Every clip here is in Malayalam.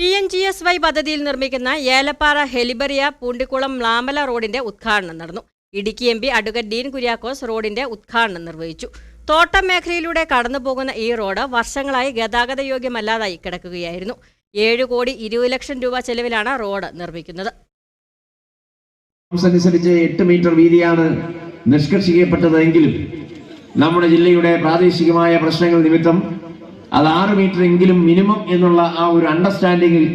P N G S Y പദ്ധതിയിൽ നിർമ്മിക്കുന്ന ഏലപ്പാറ ഹെലിബറിയ പൂണ്ടിക്കുളം മ്ലാമല റോഡിന്റെ ഉദ്ഘാടനം നടന്നു. ഇടുക്കി എം പി ഡീൻ കുര്യാക്കോസ് റോഡിന്റെ ഉദ്ഘാടനം നിർവഹിച്ചു. തോട്ടം മേഖലയിലൂടെ കടന്നുപോകുന്ന ഈ റോഡ് വർഷങ്ങളായി ഗതാഗത യോഗ്യമല്ലാതായി കിടക്കുകയായിരുന്നു. ഏഴ് കോടി ഇരുപത് ലക്ഷം രൂപ ചെലവിലാണ് റോഡ് നിർമ്മിക്കുന്നത്. അനുസരിച്ച് എട്ട് മീറ്റർ വീതിയാണ് നിഷ്കർഷിക്കപ്പെട്ടതെങ്കിലും നമ്മുടെ ജില്ലയുടെ പ്രാദേശികമായ പ്രശ്നങ്ങൾ നിമിത്തം അത് ആറ് മീറ്റർ എങ്കിലും മിനിമം എന്നുള്ള ആ ഒരു അണ്ടർസ്റ്റാൻഡിങ്ങിൽ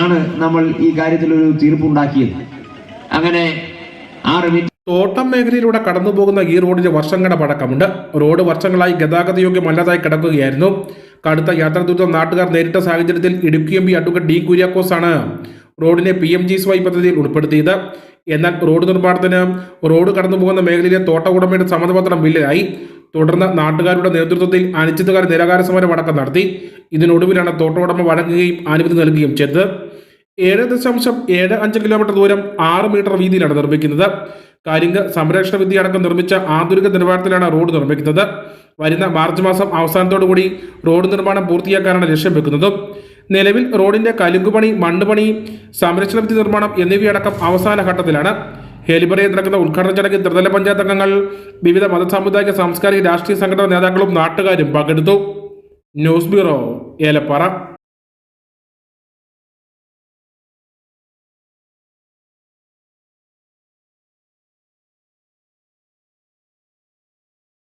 ആണ് നമ്മൾ ഈ കാര്യത്തിൽ ഒരു തീർപ്പുണ്ടാക്കിയത്. അങ്ങനെ ആറ് മീറ്റർ തോട്ടം മേഖലയിലൂടെ കടന്നുപോകുന്ന ഈ റോഡിന് വർഷങ്ങളുടെ പഴക്കമുണ്ട് റോഡ് വർഷങ്ങളായി ഗതാഗത യോഗ്യമല്ലാതായി കിടക്കുകയായിരുന്നു. കടുത്ത യാത്രാ ദുരിതം നാട്ടുകാർ നേരിട്ട സാഹചര്യത്തിൽ Idukki M P advocate D Kuriakose ആണ് റോഡിനെ P M G S Y പദ്ധതിയിൽ ഉൾപ്പെടുത്തിയത്. എന്നാൽ റോഡ് നിർമ്മാണത്തിന് റോഡ് കടന്നുപോകുന്ന മേഖലയിലെ തോട്ട ഉടമയുടെ സമ്മതപത്രം ബില്ലായി തുടർന്ന് നാട്ടുകാരുടെ നേതൃത്വത്തിൽ അനിശ്ചിതകാല നിരാകാര സമരം അടക്കം നടത്തി. ഇതിനൊടുവിലാണ് തോട്ടോടമ വഴങ്ങുകയും അനുമതി നൽകുകയും ചെയ്തത്. ഏഴ് ദശാംശം ഏഴ് അഞ്ച് കിലോമീറ്റർ ദൂരം ആറ് മീറ്റർ വീതിയിലാണ് നിർമ്മിക്കുന്നത്. കരിങ്ക് സംരക്ഷണ വിദ്യ അടക്കം നിർമ്മിച്ച ആധുനിക നിലവാരത്തിലാണ് റോഡ് നിർമ്മിക്കുന്നത്. വരുന്ന മാർച്ച് മാസം അവസാനത്തോടുകൂടി റോഡ് നിർമ്മാണം പൂർത്തിയാക്കാനാണ് ലക്ഷ്യം വെക്കുന്നതും. നിലവിൽ റോഡിന്റെ കലുങ്കുപണി മണ്ണുപണി സംരക്ഷണ വിദ്യ നിർമ്മാണം എന്നിവയടക്കം അവസാന ഘട്ടത്തിലാണ്. ഹെലിബറിയിൽ നടക്കുന്ന ഉദ്ഘാടന ചടങ്ങിൽ ത്രിതല പഞ്ചായത്ത് അംഗങ്ങൾ വിവിധ മത സാമുദായിക സാംസ്കാരിക രാഷ്ട്രീയ സംഘടനാ നേതാക്കളും നാട്ടുകാരും പങ്കെടുത്തു. News bureau Elappara.